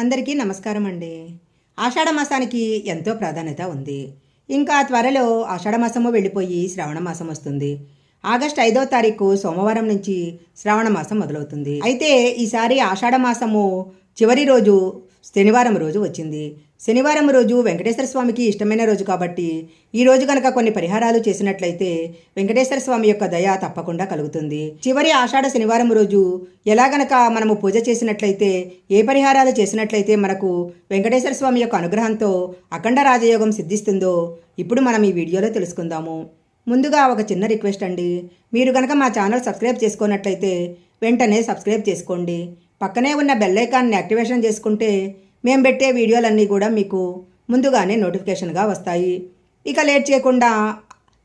అందరికీ నమస్కారం అండి ఆషాఢ మాసానికి ఎంతో ప్రాధాన్యత ఉంది. ఇంకా త్వరలో ఆషాఢ మాసము వెళ్ళిపోయి శ్రావణ మాసం వస్తుంది. ఆగస్ట్ ఐదో తారీఖు సోమవారం నుంచి శ్రావణ మాసం మొదలవుతుంది. అయితే ఈసారి ఆషాఢ మాసము చివరి రోజు శనివారం రోజు వచ్చింది. శనివారం రోజు వెంకటేశ్వర స్వామికి ఇష్టమైన రోజు కాబట్టి ఈ రోజు కనుక కొన్ని పరిహారాలు చేసినట్లయితే వెంకటేశ్వర స్వామి యొక్క దయ తప్పకుండా కలుగుతుంది. చివరి ఆషాఢ శనివారం రోజు ఎలా గనక మనము పూజ చేసినట్లయితే ఏ పరిహారాలు చేసినట్లయితే మనకు వెంకటేశ్వర స్వామి యొక్క అనుగ్రహంతో అఖండ రాజయోగం సిద్ధిస్తుందో ఇప్పుడు మనం ఈ వీడియోలో తెలుసుకుందాము. ముందుగా ఒక చిన్న రిక్వెస్ట్ అండి. మీరు కనుక మా ఛానల్ సబ్స్క్రైబ్ చేసుకున్నట్లయితే వెంటనే సబ్స్క్రైబ్ చేసుకోండి. పక్కనే ఉన్న బెల్లైకాన్ని యాక్టివేషన్ చేసుకుంటే మేము పెట్టే వీడియోలన్నీ కూడా మీకు ముందుగానే నోటిఫికేషన్గా వస్తాయి. ఇక లేట్ చేయకుండా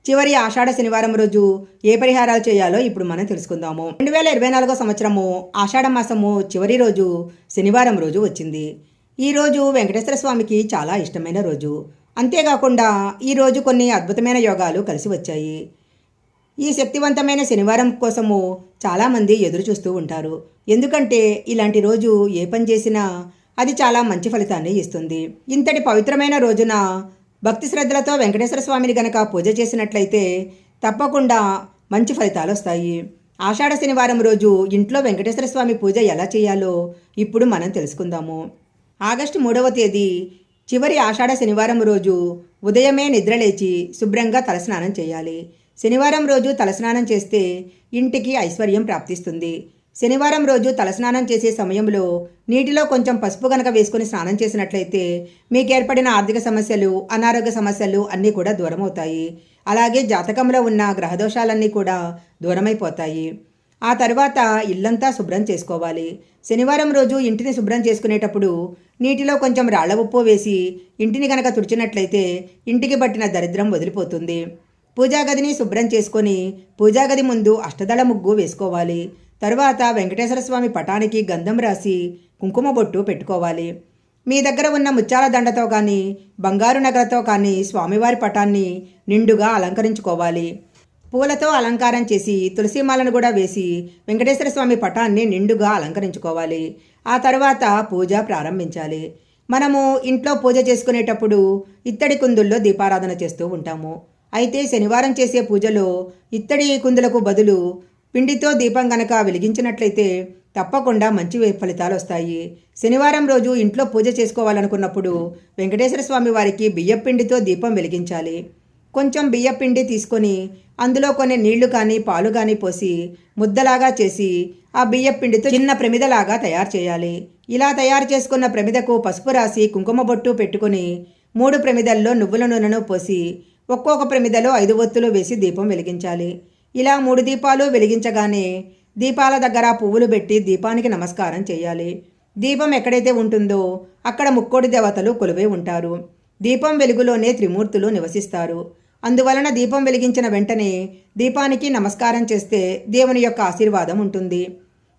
చివరి ఆషాఢ శనివారం రోజు ఏ పరిహారాలు చేయాలో ఇప్పుడు మనం తెలుసుకుందాము. రెండు వేల ఇరవై నాలుగో సంవత్సరము ఆషాఢ మాసము చివరి రోజు శనివారం రోజు వచ్చింది. ఈ రోజు వెంకటేశ్వర స్వామికి చాలా ఇష్టమైన రోజు. అంతేకాకుండా ఈ రోజు కొన్ని అద్భుతమైన యోగాలు కలిసి వచ్చాయి. ఈ శక్తివంతమైన శనివారం కోసము చాలామంది ఎదురు చూస్తూ ఉంటారు. ఎందుకంటే ఇలాంటి రోజు ఏ పని చేసినా అది చాలా మంచి ఫలితాన్ని ఇస్తుంది. ఇంతటి పవిత్రమైన రోజున భక్తి శ్రద్ధలతో వెంకటేశ్వర స్వామిని గనక పూజ చేసినట్లయితే తప్పకుండా మంచి ఫలితాలు వస్తాయి. ఆషాఢ శనివారం రోజు ఇంట్లో వెంకటేశ్వర స్వామి పూజ ఎలా చేయాలో ఇప్పుడు మనం తెలుసుకుందాము. ఆగస్టు మూడవ తేదీ చివరి ఆషాఢ శనివారం రోజు ఉదయమే నిద్రలేచి శుభ్రంగా తలస్నానం చేయాలి. శనివారం రోజు తలస్నానం చేస్తే ఇంటికి ఐశ్వర్యం ప్రాప్తిస్తుంది. శనివారం రోజు తలస్నానం చేసే సమయంలో నీటిలో కొంచెం పసుపు గనక వేసుకుని స్నానం చేసినట్లయితే మీకు ఏర్పడిన ఆర్థిక సమస్యలు అనారోగ్య సమస్యలు అన్నీ కూడా దూరమవుతాయి. అలాగే జాతకంలో ఉన్న గ్రహదోషాలన్నీ కూడా దూరమైపోతాయి. ఆ తర్వాత ఇల్లంతా శుభ్రం చేసుకోవాలి. శనివారం రోజు ఇంటిని శుభ్రం చేసుకునేటప్పుడు నీటిలో కొంచెం రాళ్ళ ఉప్పు వేసి ఇంటిని గనక తుడిచినట్లయితే ఇంటికి పట్టిన దరిద్రం వదిలిపోతుంది. పూజాగదిని శుభ్రం చేసుకొని పూజాగది ముందు అష్టదళ ముగ్గు వేసుకోవాలి. తరువాత వెంకటేశ్వర స్వామి పటానికి గంధం రాసి కుంకుమ బొట్టు పెట్టుకోవాలి. మీ దగ్గర ఉన్న ముత్యాల దండతో కానీ బంగారు నగలతో కానీ స్వామివారి పటాన్ని నిండుగా అలంకరించుకోవాలి. పూలతో అలంకారం చేసి తులసిమాలను కూడా వేసి వెంకటేశ్వర స్వామి పటాన్ని నిండుగా అలంకరించుకోవాలి. ఆ తర్వాత పూజ ప్రారంభించాలి. మనము ఇంట్లో పూజ చేసుకునేటప్పుడు ఇత్తడి కుందుల్లో దీపారాధన చేస్తూ ఉంటాము. అయితే శనివారం చేసే పూజలో ఇత్తడి కుందులకు బదులు పిండితో దీపం గనక వెలిగించినట్లయితే తప్పకుండా మంచి ఫలితాలు వస్తాయి. శనివారం రోజు ఇంట్లో పూజ చేసుకోవాలనుకున్నప్పుడు వెంకటేశ్వర స్వామి వారికి బియ్యపిండితో దీపం వెలిగించాలి. కొంచెం బియ్యపిండి తీసుకొని అందులో కొన్ని నీళ్ళు కానీ పాలు కానీ పోసి ముద్దలాగా చేసి ఆ బియ్యపిండితో చిన్న ప్రమిదలాగా తయారు చేయాలి. ఇలా తయారు చేసుకున్న ప్రమిదకు పసుపు రాసి కుంకుమ బొట్టు పెట్టుకుని మూడు ప్రమిదల్లో నువ్వుల నూనెను పోసి ఒక్కొక్క ప్రమిదలో ఐదు ఒత్తులు వేసి దీపం వెలిగించాలి. ఇలా మూడు దీపాలు వెలిగించగానే దీపాల దగ్గర పువ్వులు పెట్టి దీపానికి నమస్కారం చేయాలి. దీపం ఎక్కడైతే ఉంటుందో అక్కడ ముక్కోడి దేవతలు కొలువై ఉంటారు. దీపం వెలుగులోనే త్రిమూర్తులు నివసిస్తారు. అందువలన దీపం వెలిగించిన వెంటనే దీపానికి నమస్కారం చేస్తే దేవుని యొక్క ఆశీర్వాదం ఉంటుంది.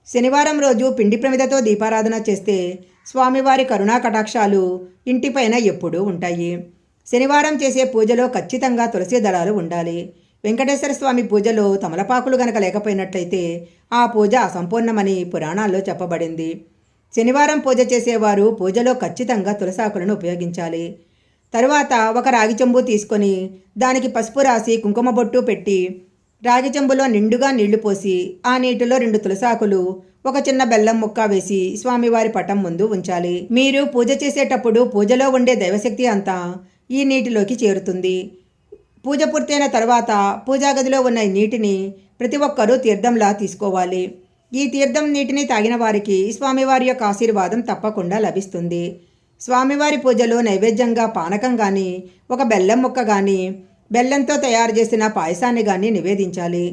శనివారం రోజు పిండి ప్రమిదతో దీపారాధన చేస్తే స్వామివారి కరుణా కటాక్షాలు ఇంటిపైన ఎప్పుడూ ఉంటాయి. శనివారం చేసే పూజలో ఖచ్చితంగా తులసి దళాలు ఉండాలి. వెంకటేశ్వర స్వామి పూజలో తమలపాకులు గనక లేకపోయినట్లయితే ఆ పూజ అసంపూర్ణమని పురాణాల్లో చెప్పబడింది. శనివారం పూజ చేసేవారు పూజలో ఖచ్చితంగా తులసాకులను ఉపయోగించాలి. తరువాత ఒక రాగి చెంబు తీసుకొని దానికి పసుపు రాసి కుంకుమ బొట్టు పెట్టి రాగి చెంబులో నిండుగా నీళ్ళు పోసి ఆ నీటిలో రెండు తులసాకులు ఒక చిన్న బెల్లం ముక్క వేసి స్వామివారి పటం ముందు ఉంచాలి. మీరు పూజ చేసేటప్పుడు పూజలో ఉండే దైవశక్తి అంతా ఈ నీటిలోకి చేరుతుంది. పూజ పూర్తయిన తర్వాత పూజాగదిలో ఉన్న ఈ నీటిని ప్రతి ఒక్కరూ తీర్థంలా తీసుకోవాలి. ఈ తీర్థం నీటిని తాగిన వారికి స్వామివారి యొక్క ఆశీర్వాదం తప్పకుండా లభిస్తుంది. స్వామివారి పూజలో నైవేద్యంగా పానకం కానీ ఒక బెల్లం ముక్క కానీ బెల్లంతో తయారు చేసిన పాయసాన్ని కానీ నివేదించాలి.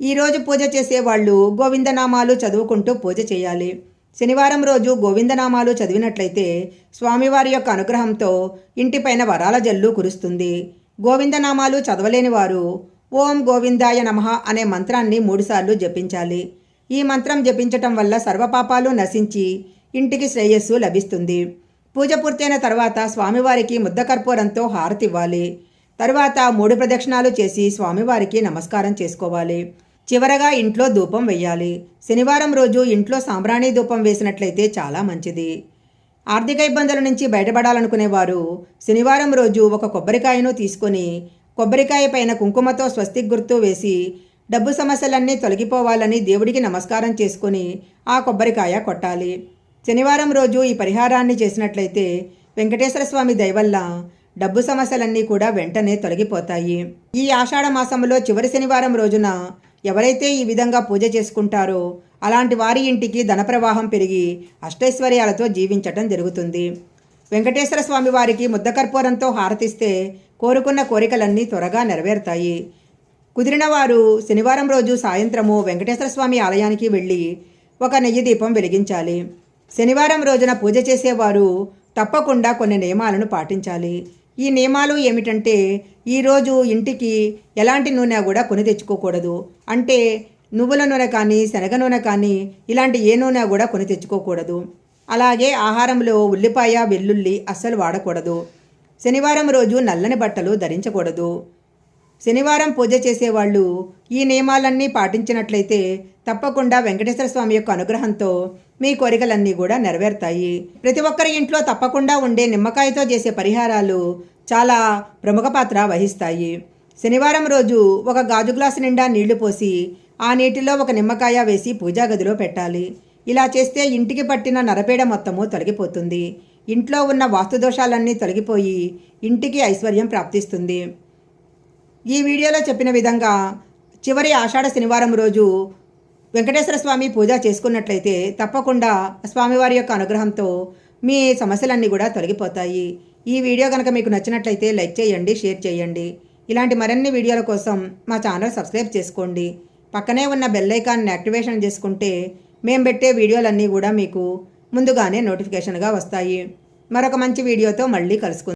ఈరోజు పూజ చేసేవాళ్ళు గోవిందనామాలు చదువుకుంటూ పూజ చేయాలి. శనివారం రోజు గోవిందనామాలు చదివినట్లయితే స్వామివారి యొక్క అనుగ్రహంతో ఇంటిపైన వరాల జల్లు కురుస్తుంది. గోవిందనామాలు చదవలేని వారు ఓం గోవిందాయ నమః అనే మంత్రాన్ని మూడుసార్లు జపించాలి. ఈ మంత్రం జపించటం వల్ల సర్వపాపాలు నశించి ఇంటికి శ్రేయస్సు లభిస్తుంది. పూజ పూర్తయిన తర్వాత స్వామివారికి ముద్దకర్పూరంతో హారతి ఇవ్వాలి తరువాత మూడు ప్రదక్షిణాలు చేసి స్వామివారికి నమస్కారం చేసుకోవాలి. చివరగా ఇంట్లో ధూపం వెయ్యాలి. శనివారం రోజు ఇంట్లో సాంబ్రాణి ధూపం వేసినట్లయితే చాలా మంచిది. ఆర్థిక ఇబ్బందుల నుంచి బయటపడాలనుకునేవారు శనివారం రోజు ఒక కొబ్బరికాయను తీసుకొని కొబ్బరికాయ పైన కుంకుమతో స్వస్తిక్ గుర్తు వేసి డబ్బు సమస్యలన్నీ తొలగిపోవాలని దేవుడికి నమస్కారం చేసుకొని ఆ కొబ్బరికాయ కొట్టాలి. శనివారం రోజు ఈ పరిహారాన్ని చేసినట్లయితే వెంకటేశ్వర స్వామి దయవల్ల డబ్బు సమస్యలన్నీ కూడా వెంటనే తొలగిపోతాయి. ఈ ఆషాఢ మాసంలో చివరి శనివారం రోజున ఎవరైతే ఈ విధంగా పూజ చేసుకుంటారో అలాంటి వారి ఇంటికి ధనప్రవాహం పెరిగి అష్టైశ్వర్యాలతో జీవించటం జరుగుతుంది. వెంకటేశ్వర స్వామి వారికి ముద్దకర్పూరంతో హారతిస్తే కోరుకున్న కోరికలన్నీ త్వరగా నెరవేరుతాయి. కుదిరిన వారు శనివారం రోజు సాయంత్రము వెంకటేశ్వర స్వామి ఆలయానికి వెళ్ళి ఒక నెయ్యి దీపం వెలిగించాలి. శనివారం రోజున పూజ చేసేవారు తప్పకుండా కొన్ని నియమాలను పాటించాలి. ఈ నియమాలు ఏమిటంటే ఈరోజు ఇంటికి ఎలాంటి నూనె కూడా కొని తెచ్చుకోకూడదు. అంటే నువ్వుల నూనె కానీ శనగ నూనె కానీ ఇలాంటి ఏ నూనె కూడా కొని తెచ్చుకోకూడదు. అలాగే ఆహారంలో ఉల్లిపాయ వెల్లుల్లి అస్సలు వాడకూడదు. శనివారం రోజు నల్లని బట్టలు ధరించకూడదు. శనివారం పూజ చేసేవాళ్ళు ఈ నియమాలన్నీ పాటించినట్లయితే తప్పకుండా వెంకటేశ్వర స్వామి యొక్క అనుగ్రహంతో మీ కోరికలన్నీ కూడా నెరవేరుతాయి. ప్రతి ఒక్కరి ఇంట్లో తప్పకుండా ఉండే నిమ్మకాయతో చేసే పరిహారాలు చాలా ప్రముఖ పాత్ర వహిస్తాయి. శనివారం రోజు ఒక గాజు గ్లాసు నిండా నీళ్ళు పోసి ఆ నీటిలో ఒక నిమ్మకాయ వేసి పూజా గదిలో పెట్టాలి. ఇలా చేస్తే ఇంటికి పట్టిన నరపేడ మొత్తము తొలగిపోతుంది. ఇంట్లో ఉన్న వాస్తు దోషాలన్నీ తొలగిపోయి ఇంటికి ఐశ్వర్యం ప్రాప్తిస్తుంది. ఈ వీడియోలో చెప్పిన విధంగా చివరి ఆషాఢ శనివారం రోజు వెంకటేశ్వర స్వామి పూజ చేసుకున్నట్లయితే తప్పకుండా స్వామివారి యొక్క అనుగ్రహంతో మీ సమస్యలన్నీ కూడా తొలగిపోతాయి. ఈ వీడియో కనుక మీకు నచ్చినట్లయితే లైక్ చేయండి షేర్ చేయండి. ఇలాంటి మరిన్ని వీడియోల కోసం మా ఛానల్ సబ్స్క్రైబ్ చేసుకోండి. పక్కనే ఉన్న బెల్ ఐకాన్ని యాక్టివేషన్ చేసుకుంటే మేము పెట్టే వీడియోలన్నీ కూడా మీకు ముందుగానే నోటిఫికేషన్గా వస్తాయి. మరొక మంచి వీడియోతో మళ్ళీ కలుసుకుందాం.